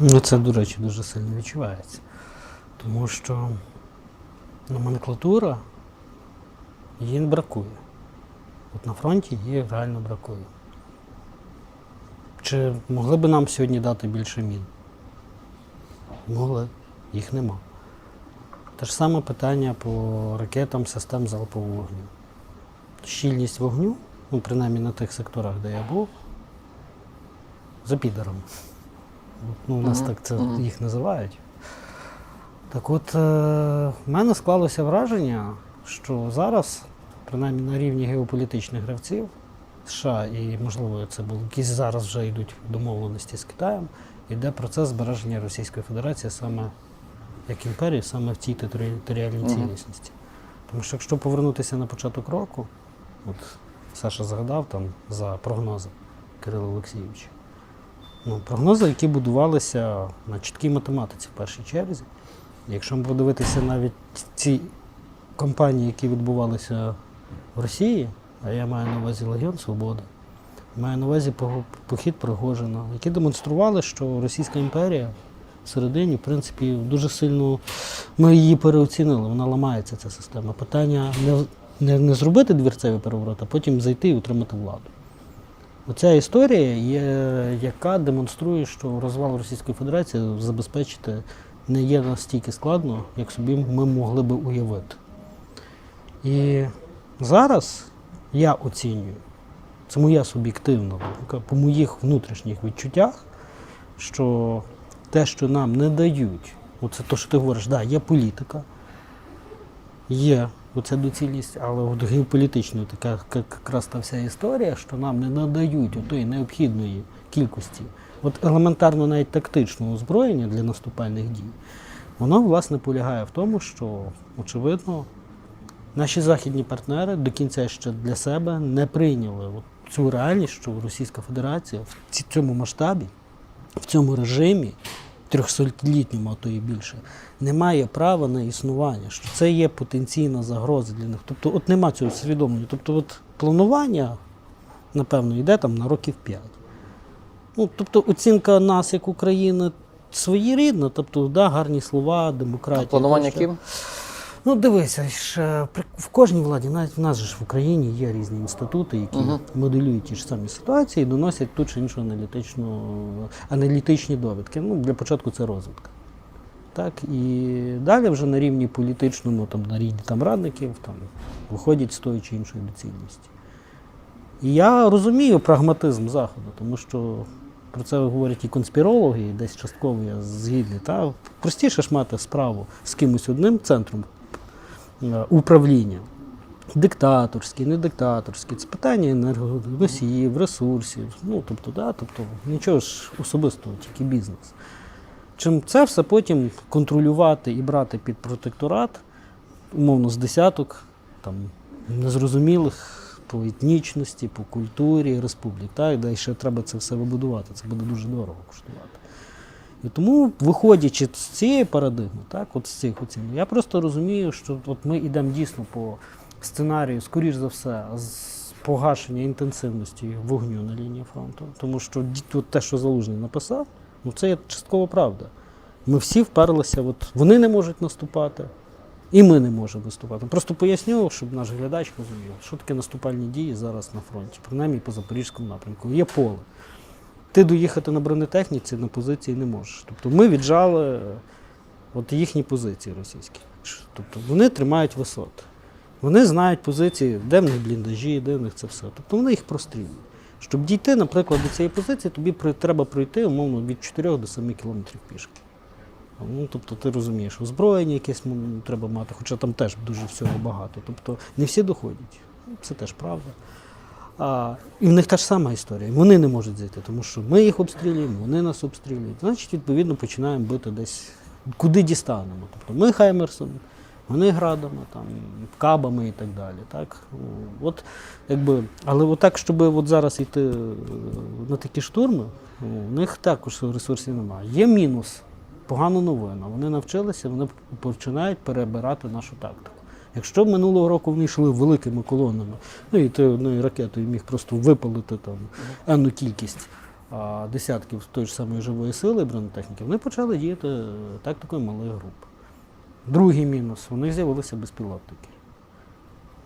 Ну, це, до речі, дуже сильно відчувається. Тому що номенклатура її не бракує. От на фронті її реально бракує. Чи могли б нам сьогодні дати більше мін? Могли, їх нема. Те ж саме питання по ракетам систем залпового вогню. Щільність вогню, ну, принаймні на тих секторах, де я був, за підером. Ну, у нас так це їх називають. Так от, е, в мене склалося враження, що зараз, принаймні на рівні геополітичних гравців, США і, можливо, це були якісь зараз вже йдуть домовленості з Китаєм, йде процес збереження Російської Федерації саме як імперії, саме в цій територіальній цілісності. Тому що якщо повернутися на початок року, от Саша згадав там за прогнози Кирила Олексійовича. Ну, прогнози, які будувалися на чіткій математиці в першій черзі. Якщо ми подивитися навіть ці кампанії, які відбувалися в Росії, а я маю на увазі Легіон Свободи, маю на увазі похід Пригожина, які демонстрували, що Російська імперія всередині, в принципі, дуже сильно ми її переоцінили, вона ламається, ця система. Питання не, не, не зробити двірцевий переворот, а потім зайти і утримати владу. Оця історія є, яка демонструє, що розвал Російської Федерації забезпечити не є настільки складно, як собі ми могли би уявити. І зараз я оцінюю, це моя суб'єктивна по моїх внутрішніх відчуттях, що те, що нам не дають, оце те, що ти говориш, да, є політика, є оця доцільність, але от геополітично така якраз та вся історія, що нам не надають отої необхідної кількості, от елементарно навіть тактичного озброєння для наступальних дій, воно власне полягає в тому, що, очевидно, наші західні партнери до кінця ще для себе не прийняли цю реальність, що Російська Федерація в цьому масштабі, в цьому режимі, трьохсотлітньому, а то і більше, не має права на існування, що це є потенційна загроза для них. Тобто, от нема цього усвідомлення. Тобто, от планування, напевно, йде там на років 5. Ну, тобто, оцінка нас як України своєрідна, тобто, да, гарні слова, демократія. Планування ким? Ну, дивися, ж, е, в кожній владі, навіть в нас же ж в Україні є різні інститути, які Мгм. моделюють ті ж самі ситуації і доносять ту чи іншу аналітичну, аналітичні довідки. Ну, для початку це розвитка. Так, і далі вже на рівні політичному, там, на рівні там, радників, там, виходять з тої чи іншої доцільності. І я розумію прагматизм Заходу, тому що про це говорять і конспірологи, і десь частково я згідний. Та простіше ж мати справу з кимось одним центром управління. Диктаторський, не диктаторський. Це питання енергоносіїв, ресурсів. Ну, тобто, да, тобто нічого ж особистого, тільки бізнес. Чим це все потім контролювати і брати під протекторат, умовно, з десяток там, незрозумілих по етнічності, по культурі республік, так, де ще треба це все вибудувати. Це буде дуже дорого коштувати. І тому, виходячи з цієї парадигми, так, от з цих оцін, я просто розумію, що от ми йдемо дійсно по сценарію, скоріш за все, з погашення інтенсивності вогню на лінії фронту. Тому що от те, що Залужний написав, ну це є частково правда. Ми всі вперлися, от вони не можуть наступати, і ми не можемо наступати. Просто поясню, щоб наш глядач розумів, що таке наступальні дії зараз на фронті, принаймні по Запорізькому напрямку. Є поле. Ти доїхати на бронетехніці на позиції не можеш. Тобто ми віджали е, от їхні позиції російські. Тобто вони тримають висоти. Вони знають позиції, де в них бліндажі, де в них це все. Тобто вони їх прострілюють. Щоб дійти, наприклад, до цієї позиції, тобі треба пройти умовно від 4 до 7 кілометрів пішки. Ну, тобто ти розумієш, озброєння якесь треба мати, хоча там теж дуже всього багато. Тобто не всі доходять. Це теж правда. А, і в них та ж сама історія. Вони не можуть зайти, тому що ми їх обстрілюємо, вони нас обстрілюють. Значить, відповідно, починаємо бити десь, куди дістанемо. Тобто ми Хаймерсом, вони градами, там, кабами і так далі. Так? От, якби, але от так, щоб от зараз йти е, на такі штурми, у них також ресурсів немає. Є мінус, погана новина. Вони навчилися, вони починають перебирати нашу тактику. Якщо минулого року вони йшли великими колонами, ну і ти одною ракетою міг просто випалити там енну кількість а, десятків тої ж самої живої сили бронетехніки, вони почали діяти е, тактикою малих груп. Другий мінус у них з'явилися безпілотники.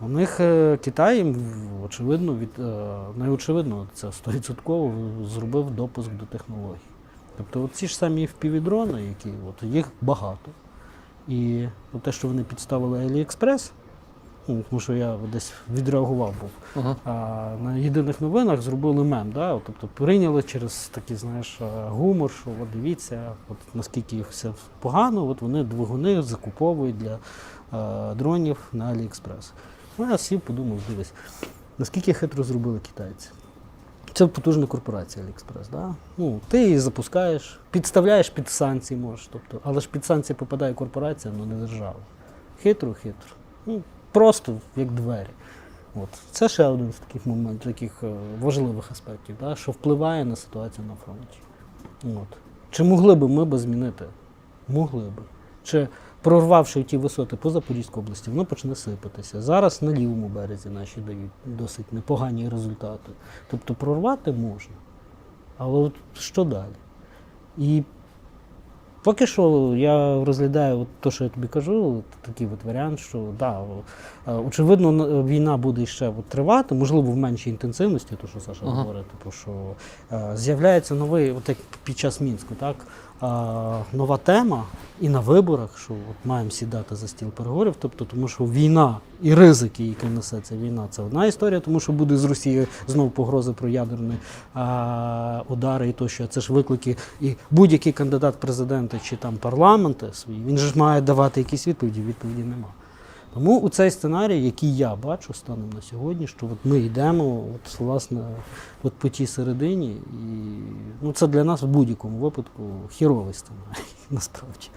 У них е, Китай, їм, очевидно, від, е, не очевидно, це 100% зробив допуск до технологій. Тобто ці ж самі впівдрони, які от, їх багато. І те, що вони підставили AliExpress, ну, тому що я десь відреагував був. Угу. А на єдиних новинах зробили мем, да? от, тобто прийняли через такий, знаєш, е, гумор, що от дивіться, от наскільки їх все погано, от вони двигуни закуповують для е, дронів на AliExpress. Ну, я сів, подумав, дивись, наскільки хитро зробили китайці. Це потужна корпорація AliExpress, да? Ну, ти її запускаєш, підставляєш під санкції можеш, тобто, але ж під санкції попадає корпорація, але не держава. Хитро, хитро. Ну, просто як двері. От. Це ще один з таких моментів, таких е, важливих аспектів, да, що впливає на ситуацію на фронті. От. Чи могли би ми би змінити? Могли би. Чи прорвавши ті висоти по Запорізькій області, воно почне сипатися. Зараз на лівому березі наші дають досить непогані результати. Тобто прорвати можна. Але от що далі? І Поки що я розглядаю от те, що я тобі кажу, от такий от варіант, що да, е, очевидно, війна буде ще от тривати, можливо, в меншій інтенсивності, то що Саша Ага. говорить, типу, що е, з'являється новий, от як під час Мінську, так, нова тема і на виборах, що от маємо сідати за стіл переговорів, тобто, тому що війна і ризики, які несе ця війна, це одна історія, тому що буде з Росії знову погрози про ядерні а, удари і тощо. Це ж виклики. І будь-який кандидат в президенти чи там парламенти свої, він ж має давати якісь відповіді, відповіді нема. Тому у цей сценарій, який я бачу станом на сьогодні, що от ми йдемо от, власне, от по тій середині, і ну, це для нас в будь-якому випадку хіровий сценарій, насправді.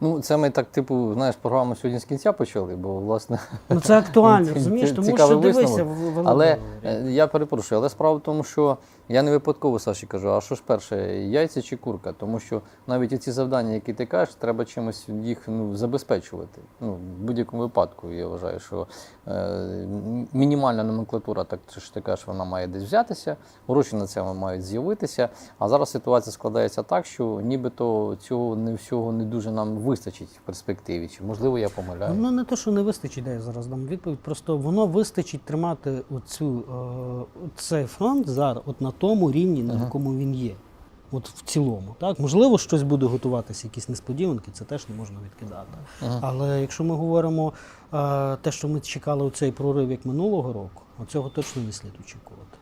Ну, це ми так, типу, знаєш, програму сьогодні з кінця почали, бо власне. Ну це актуально, розумієш, тому що дивися, Але е, я перепрошую, але справа в тому, що я не випадково Саші кажу, а що ж перше, яйця чи курка? Тому що навіть ці завдання, які ти кажеш, треба чимось їх ну, забезпечувати. Ну, в будь-якому випадку я вважаю, що е, мінімальна номенклатура, так що ти кажеш, вона має десь взятися, гроші на це мають з'явитися. А зараз ситуація складається так, що нібито цього не всього не дуже нам вистачить в перспективі. Чи можливо я помиляю? Ну не те, що не вистачить, де я зараз дам відповідь. Просто воно вистачить тримати оцю, е, цей фронт зараз от на тому рівні, на якому він є. От в цілому. Так? Можливо, щось буде готуватися, якісь несподіванки, це теж не можна відкидати. Ага. Але якщо ми говоримо е, те, що ми чекали у цей прорив як минулого року, цього точно не слід очікувати.